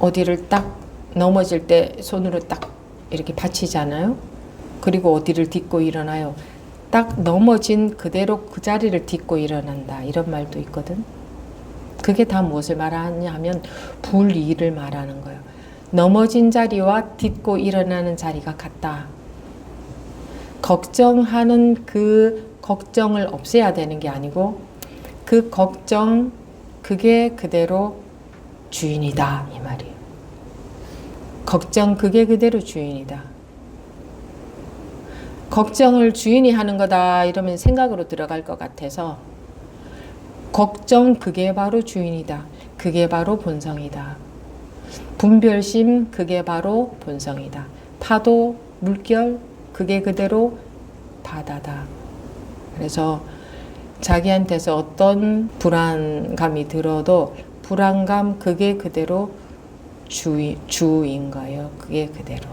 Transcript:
어디를 딱 넘어질 때 손으로 딱 이렇게 받치잖아요. 그리고 어디를 딛고 일어나요. 딱 넘어진 그대로 그 자리를 딛고 일어난다. 이런 말도 있거든. 그게 다 무엇을 말하냐 하면 불이를 말하는 거예요. 넘어진 자리와 딛고 일어나는 자리가 같다. 걱정하는 그 걱정을 없애야 되는 게 아니고 그 걱정 그게 그대로 주인이다 이 말이에요. 걱정 그게 그대로 주인이다. 걱정을 주인이 하는 거다 이러면 생각으로 들어갈 것 같아서 걱정 그게 바로 주인이다. 그게 바로 본성이다. 분별심 그게 바로 본성이다. 파도 물결 그게 그대로 바다다. 그래서 자기한테서 어떤 불안감이 들어도 불안감 그게 그대로 주인, 주인 거예요. 그게 그대로.